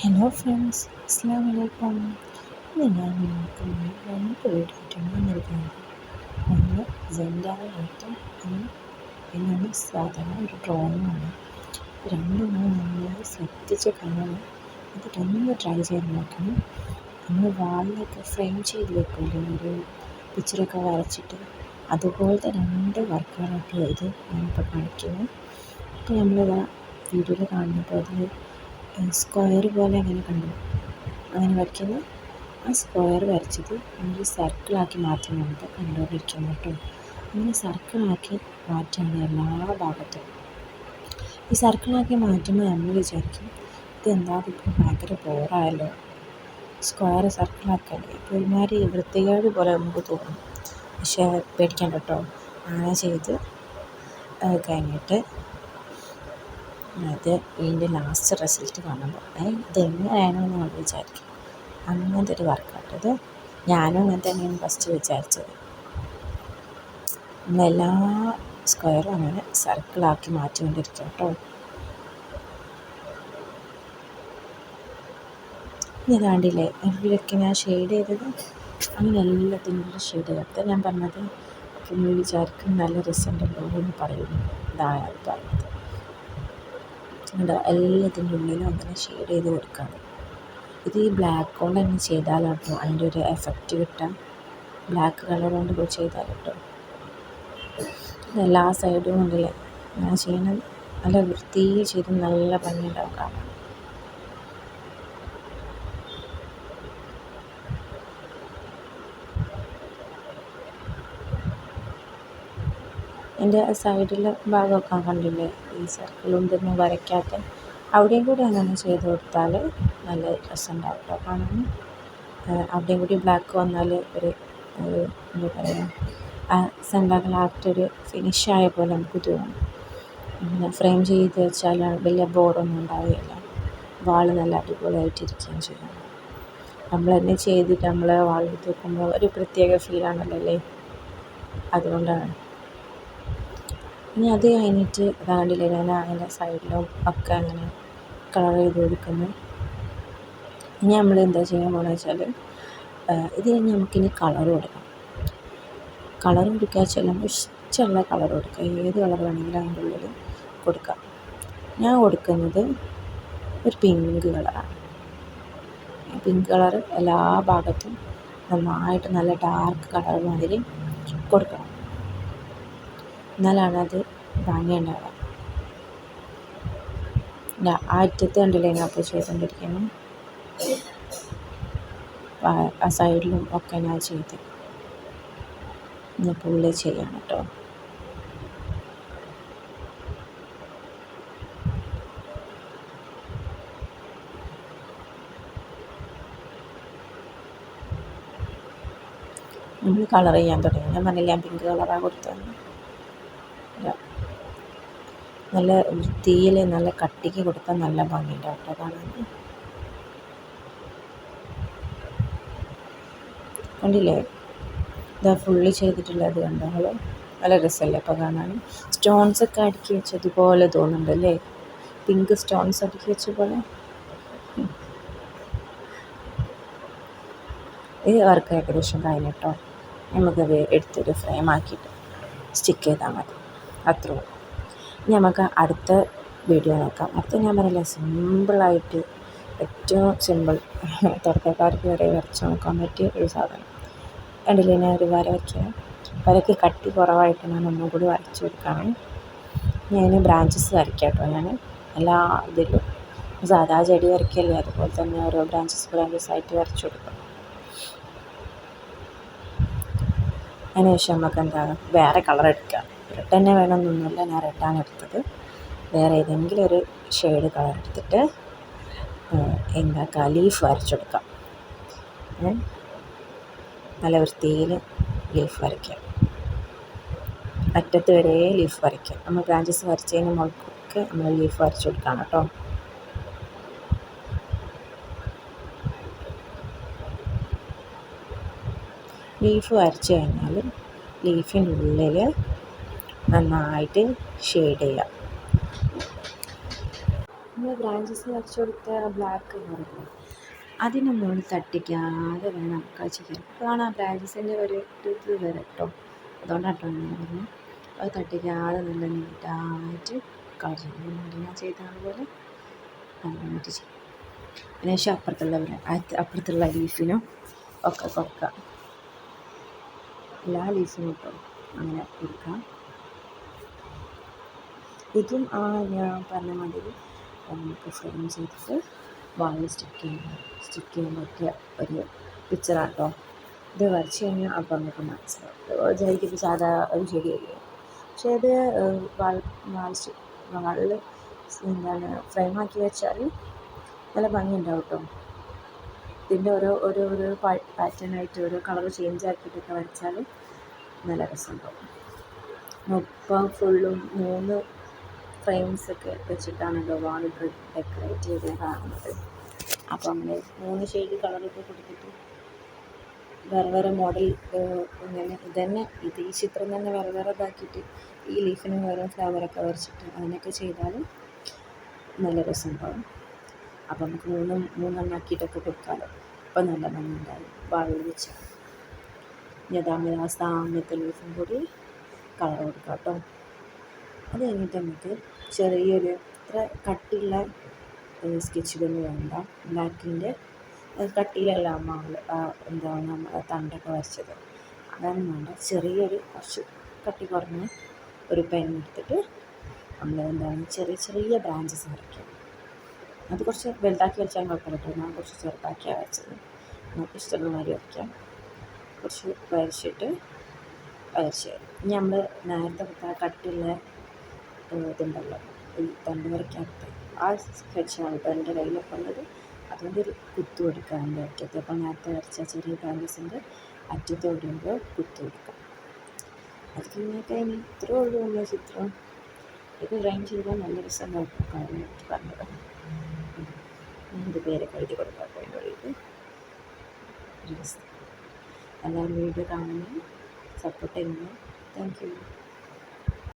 Hello friends അസ്സാം വലൈക്കും ഇന്ന് ഞാൻ നിങ്ങൾക്ക് രണ്ട് വീഡിയോയിട്ടാണ് വന്നിരിക്കുന്നത് ഒന്ന് ജെൻഡാറായിട്ടും പിന്നെ സാധാരണ ഒരു ഡ്രോയിങ്ങാണ് രണ്ടും നമ്മൾ ശ്രദ്ധിച്ച് കാണണം രണ്ടും ട്രൈ ചെയ്ത് നോക്കണം. നമ്മൾ വാളിലൊക്കെ ഫ്രെയിം ചെയ്ത് വെക്കില്ലേ ഒരു പിക്ചറൊക്കെ വരച്ചിട്ട്. അതുപോലത്തെ രണ്ട് വർക്കുകളൊക്കെ ഇത് ഞാനിപ്പോൾ കാണിക്കുന്നത് അപ്പോൾ നമ്മളിതാ വീഡിയോയിൽ കാണുന്നത് അതിൽ സ്ക്വയർ പോലെ അങ്ങനെ കണ്ടു. അങ്ങനെ വരയ്ക്കുന്നു. ആ സ്ക്വയർ വരച്ചത് നമ്മൾ സർക്കിളാക്കി മാറ്റി നമുക്ക് കണ്ടുകൊണ്ടിരിക്കുന്നത് കേട്ടോ. അങ്ങനെ സർക്കിളാക്കി മാറ്റുകയാണ് എല്ലാ ഭാഗത്തും. ഈ സർക്കിളാക്കി മാറ്റുമ്പോൾ നമ്മൾ വിചാരിക്കും ഇതെന്താ? ഇപ്പോൾ ഭയങ്കര ബോറായല്ലോ സ്ക്വയർ സർക്കിളാക്കല്ലേ ഇപ്പോൾ ഒരുമാതിരി വൃത്തികേട് പോലെ നമുക്ക് തോന്നും. പക്ഷേ പേടിക്കാൻ കേട്ടോ. അങ്ങനെ ചെയ്ത് കഴിഞ്ഞിട്ട് അത് ഇതിന്റെ ലാസ്റ്റ് റിസൾട്ട് കാണുമ്പോൾ ഇതെങ്ങനെയാണോ എന്ന് നമ്മൾ വിചാരിക്കും. അങ്ങനത്തെ ഒരു വർക്കാട്ടത് ഞാനും അങ്ങനെ തന്നെയാണ് ഫസ്റ്റ് വിചാരിച്ചത്. എല്ലാ സ്ക്വയറും അങ്ങനെ സർക്കിളാക്കി മാറ്റിക്കൊണ്ടിരിക്കും കേട്ടോ. ഇത് കണ്ടില്ലേ? എവിടെയൊക്കെ ഞാൻ ഷെയ്ഡ് ചെയ്തത്? അങ്ങനെ എല്ലാത്തിനും ഷെയ്ഡ് ചെയ്തത് ഞാൻ പറഞ്ഞത്. പിന്നെ വിചാരിക്കും നല്ല റിസൾട്ട് എന്ന് പറയുന്നു. ഇതാണ് പറഞ്ഞത്. എന്താ എല്ലാത്തിന്റെ ഉള്ളിലും അങ്ങനെ ഷെയ്ഡ് ചെയ്ത് കൊടുക്കുകയാണ് ഇത് ഈ ബ്ലാക്ക് കൊണ്ട് തന്നെ ചെയ്താലാണ് അതിന്റെ ഒരു എഫക്റ്റ് കിട്ടുക ബ്ലാക്ക് കളർ കൊണ്ട് പോയി ചെയ്താൽ കേട്ടോ എല്ലാ സൈഡും ഉണ്ടല്ലേ? ഞാൻ ചെയ്യണത് നല്ല വൃത്തിയിൽ ചെയ്ത് നല്ല ഭംഗിയുണ്ടാവും കാണാൻ. എന്റെ സൈഡിലെ ഭാഗമൊക്കെ കണ്ടില്ലേ? ഈ സർക്കിളും ഇതൊന്നും വരയ്ക്കാത്ത അവിടെയും കൂടി അങ്ങനെ ചെയ്ത് കൊടുത്താൽ നല്ല രസമുണ്ടാവും കേട്ടോ. കാണാൻ അവിടെയും കൂടി ബ്ലാക്ക് വന്നാൽ ഒരു എന്താ പറയുക ആ സെന്ററിലായിട്ടൊരു ഫിനിഷായ പോലെ നമുക്ക് തോന്നും. പിന്നെ ഫ്രെയിം ചെയ്ത് വെച്ചാൽ വലിയ ബോറൊന്നും ഉണ്ടാവുകയില്ല വാൾ നല്ല അടിപൊളിയായിട്ടിരിക്കുകയും ചെയ്യും. നമ്മൾ തന്നെ ചെയ്തിട്ട് നമ്മൾ വാളിൽ തൂക്കുമ്പോൾ ഒരു പ്രത്യേക ഫീലാണല്ലോ അല്ലേ? അതുകൊണ്ടാണ്. ഇനി അത് കഴിഞ്ഞിട്ട് അതാണ്ടില്ലേ ഞാൻ അതിന്റെ സൈഡിലും ഒക്കെ അങ്ങനെ കളർ ചെയ്ത് കൊടുക്കുന്നു. ഇനി നമ്മൾ എന്താ ചെയ്യാൻ പോകുന്നത് വെച്ചാൽ ഇത് കഴിഞ്ഞ് നമുക്കിനി കളർ കൊടുക്കാം. കളർ കൊടുക്കുക വെച്ചാൽ നമുക്ക് ഇഷ്ടമുള്ള കളർ കൊടുക്കുക ഏത് കളർ വേണമെങ്കിലും അതിന്റെ ഉള്ളിൽ കൊടുക്കാം. ഞാൻ കൊടുക്കുന്നത് ഒരു പിങ്ക് കളറാണ് പിങ്ക് കളർ എല്ലാ ഭാഗത്തും നന്നായിട്ട് നല്ല ഡാർക്ക് കളർ മാതിരി കൊടുക്കണം. എന്നാലാണ് അത് ഭംഗിയുണ്ടാവുക ആറ്റത്തെ അറ്റത്ത് കണ്ടില്ലേ ഞാൻ അപ്പോൾ ചെയ്തുകൊണ്ടിരിക്കുന്നു? ആ സൈഡിലും ഒക്കെ ഞാൻ ചെയ്ത്. ഞാൻ പുള്ളി ചെയ്യണം കേട്ടോ. നമ്മൾ കളർ ചെയ്യാൻ തുടങ്ങി. ഞാൻ പറഞ്ഞില്ല ഞാൻ പിങ്ക് കളറാണ് കൊടുത്തതെന്ന് നല്ല വൃത്തിയിൽ നല്ല കട്ടിക്ക് കൊടുത്താൽ നല്ല ഭംഗിയുണ്ടാവും കേട്ടോ കാണാൻ. കണ്ടില്ലേ? ഇതാ ഫുള്ള് ചെയ്തിട്ടുള്ളത് കണ്ടോ നല്ല രസമല്ലേ ഇപ്പോൾ കാണാൻ. സ്റ്റോൺസ് ഒക്കെ അടുക്കി വെച്ചതുപോലെ തോന്നുന്നുണ്ട് അല്ലേ? പിങ്ക് സ്റ്റോൺസ് അടുക്കി വെച്ച പോലെ. ഇത് വർക്ക് ഏകദേശം കഴിഞ്ഞിട്ടോ നമുക്കത് എടുത്തൊരു ഫ്രെയിം ആക്കിയിട്ട് സ്റ്റിക്ക് ചെയ്താൽ മതി. അത്രേ ഉള്ളൂ. ഇനി നമുക്ക് അടുത്ത വീഡിയോ നോക്കാം. അടുത്ത ഞാൻ പറയില്ല സിമ്പിളായിട്ട് ഏറ്റവും സിമ്പിൾ. തുടക്കക്കാർക്ക് വരെ വരച്ച് നോക്കാൻ പറ്റിയ ഒരു സാധനം. കണ്ടില്ലേ ഞാൻ ഒരു വര വയ്ക്കുക വരയ്ക്ക് കട്ടി കുറവായിട്ട് ഞാൻ ഒന്നും കൂടി വരച്ചു കൊടുക്കുകയാണ് ഞാൻ ബ്രാഞ്ചസ് വരയ്ക്കാം കേട്ടോ ഞാൻ. എല്ലാ ഇതിലും. സാധാ ചെടി വരയ്ക്കല്ലേ അതുപോലെ തന്നെ ഓരോ ബ്രാഞ്ചസ് ബ്രാഞ്ചസ് ആയിട്ട് വരച്ചു കൊടുക്കും. അതിനുശേഷം നമുക്ക് എന്താ വേറെ കളർ എടുക്കാം. റെഡ് തന്നെ വേണമെന്നൊന്നുമില്ല ഞാൻ റെഡാണ് എടുത്തത്. വേറെ ഏതെങ്കിലും ഒരു ഷെയ്ഡ് കളർ എടുത്തിട്ട് എന്താക്കുക ലീഫ് വരച്ചെടുക്കാം. നല്ല വൃത്തിയിൽ ലീഫ് വരയ്ക്കാം. അറ്റത്ത് വരെ ലീഫ് വരയ്ക്കാം. നമ്മൾ ബ്രാഞ്ചസ് വരച്ചതിന് മുകൾക്കൊക്കെ നമ്മൾ ലീഫ് വരച്ചു കൊടുക്കണം കേട്ടോ. ലീഫ് വരച്ച് കഴിഞ്ഞാൽ ലീഫിന്റെ ഉള്ളിൽ നന്നായിട്ട് ഷെയ്ഡ് ചെയ്യാം നമ്മൾ ബ്രാഞ്ചസ് വരച്ചു കൊടുത്ത ബ്ലാക്ക് കളറില്ലേ അതിനെ മുകളിൽ തട്ടിക്കാതെ വേണം ചെയ്യാൻ. അപ്പോഴാണ് ആ ബ്രാഞ്ചസിന്റെ ഒരു ഇത് വരെ കേട്ടോ. അതുകൊണ്ടാണ് കേട്ടോ ഞാൻ പറഞ്ഞത്. അത് തട്ടിക്കാതെ നല്ല നീറ്റായിട്ട് കളർ ഞാൻ ചെയ്ത പോലെ നന്നായിട്ട് ചെയ്യും. അതിനുശേഷം അപ്പുറത്തുള്ള അപ്പുറത്തുള്ള ലീഫിനും ഒക്കെ കൊടുക്കാം. എല്ലാ ലീഫിനും കേട്ടോ അങ്ങനെ കൊടുക്കാം. ഇതും ആ ഞാൻ പറഞ്ഞ മാതിരി നമുക്ക് ഫ്രെയിം ചെയ്തിട്ട് വാളിൽ സ്റ്റിക്ക് ചെയ്യാൻ സ്റ്റിക്ക് ചെയ്യാൻ പറ്റിയ ഒരു പിക്ചറാട്ടോ ഇത് വരച്ച് കഴിഞ്ഞാൽ അപ്പം നമുക്ക് മനസ്സിലാവും. വിചാരിക്കുന്നത് സാധാ ഒരു ചെടിയായിരിക്കും പക്ഷേ അത് വാൾ വാൾ വാളിൽ എന്താണ് ഫ്രെയിമാക്കി വെച്ചാൽ നല്ല ഭംഗിയുണ്ടാവും കേട്ടോ ഇതിന്റെ ഓരോ ഓരോ ഓരോ പാറ്റേൺ ആയിട്ട് ഓരോ കളർ ചേഞ്ച് ആക്കിയിട്ടൊക്കെ വരച്ചാൽ നല്ല രസമുണ്ടാവും. ഒപ്പം ഫുള്ളും മൂന്ന് ഫ്രെയിംസൊക്കെ വെച്ചിട്ടാണ് വാൾ ഡെക്കറേറ്റ് ചെയ്ത് കാണുന്നത്. അപ്പോൾ അങ്ങനെ മൂന്ന് ഷെയ്ഡ് കളറൊക്കെ കൊടുത്തിട്ട് വേറെ വേറെ മോഡൽ ഇങ്ങനെ തന്നെ ഇത് ഈ ചിത്രം തന്നെ വേറെ വേറെ ഇതാക്കിയിട്ട് ഈ ലീഫിനും വേറെ ഫ്ലവറൊക്കെ വരച്ചിട്ട് അങ്ങനെയൊക്കെ ചെയ്താൽ നല്ല രസമുണ്ടാവും അപ്പം നമുക്ക് മൂന്ന് മൂന്നെണ്ണാക്കിയിട്ടൊക്കെ കൊടുക്കാമല്ലോ അപ്പം നല്ല ഭംഗി ഉണ്ടാവും വാഴ വെച്ച്. ഇനി ആമത്തെ ലീഫും കൂടി കളർ കൊടുക്കാം കേട്ടോ. അത് കഴിഞ്ഞിട്ട് നമുക്ക് ചെറിയൊരു അത്ര കട്ടിയുള്ള സ്കെച്ചുകൾ വേണ്ട. ബ്ലാക്കിന്റെ കട്ടിയിലല്ല മാൾ എന്താണ് നമ്മൾ തണ്ടൊക്കെ വരച്ചത്. അതാണ് വേണ്ട ചെറിയൊരു കുറച്ച് കട്ടി കുറഞ്ഞ ഒരു പെൻ എടുത്തിട്ട് നമ്മൾ എന്താണ് ചെറിയ ചെറിയ ബ്രാഞ്ചസ് വരയ്ക്കുക അത് കുറച്ച് വലുതാക്കി വരച്ചാൽ കുഴപ്പമില്ല കേട്ടോ. ഞാൻ കുറച്ച് ചെറുതാക്കിയാണ് വരച്ചത്. നമുക്ക് ഇഷ്ടമുള്ള മാതിരി വരയ്ക്കാം. കുറച്ച് വരച്ചിട്ട് വരച്ച് നമ്മൾ നേരത്തെ കട്ടിയുള്ള ഇതുണ്ടല്ലോ ഈ തണ്ട് വരയ്ക്കാത്ത ആ സ്കെച്ചാണ് ഇപ്പോൾ എന്റെ കയ്യിലൊക്കെ ഉള്ളത്. അതുകൊണ്ട് ഒരു കുത്തു കൊടുക്കുക എന്റെ അറ്റത്ത്. അപ്പോൾ നേരത്തെ വരച്ച ചെറിയ ക്യാൻവസിന്റെ അറ്റത്ത് ഓടുമ്പോൾ കുത്തു കൊടുക്കാം അത് കഴിഞ്ഞൊക്കെ ഇനി ഇത്രേ ഉള്ളൂ നമ്മുടെ ചിത്രം? ഇത് ഡ്രൈൻ ചെയ്താൽ നല്ല രസം നോക്കാം പറഞ്ഞത്. എന്റെ പേരൊക്കെ എഴുതി കൊടുക്കാൻ അതിന്റെ എല്ലാവരും വീഡിയോ കാണുന്നു. സപ്പോർട്ട് ചെയ്യുന്നു. Thank you